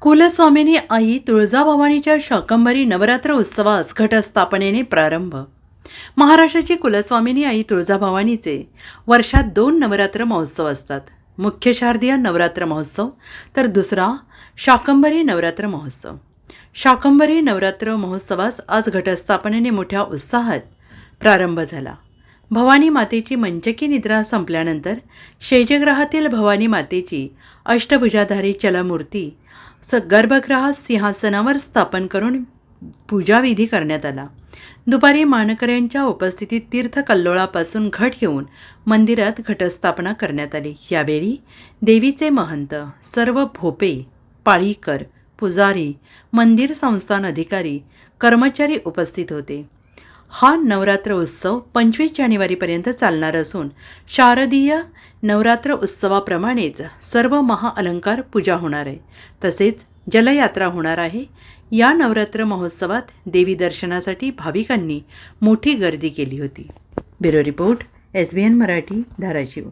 कुलस्वामिनी आई तुळजाभवानीच्या शाकंभरी नवरात्र उत्सवास घटस्थापनेने प्रारंभ. महाराष्ट्राची कुलस्वामिनी आई तुळजाभवानीचे वर्षात दोन नवरात्र महोत्सव असतात. मुख्य शारदीय नवरात्र महोत्सव तर दुसरा शाकंभरी नवरात्र महोत्सव. शाकंभरी नवरात्र महोत्सवास आज घटस्थापनेने मोठ्या उत्साहात प्रारंभ झाला. भवानी मातेची मंचकी निद्रा संपल्यानंतर शैजग्रहातील भवानी मातेची अष्टभुजाधारी चलमूर्ती स गर्भगृहात सिंहासनावर स्थापन करून पूजाविधी करण्यात आला. दुपारी मानकऱ्यांच्या उपस्थितीत तीर्थकल्लोळापासून घट घेऊन मंदिरात घटस्थापना करण्यात आली. यावेळी देवीचे महंत सर्व भोपे पाळीकर पुजारी मंदिर संस्थान अधिकारी कर्मचारी उपस्थित होते. हा नवरात्र उत्सव पंचवीस जानेवारीपर्यंत चालणार असून शारदीय नवरात्र उत्सवाप्रमाणेच सर्व महाअलंकार पूजा होणार आहे. तसेच जलयात्रा होणार आहे. या नवरात्र महोत्सवात देवी दर्शनासाठी भाविकांनी मोठी गर्दी केली होती. Bureau report S B N Marathi Dharashiv.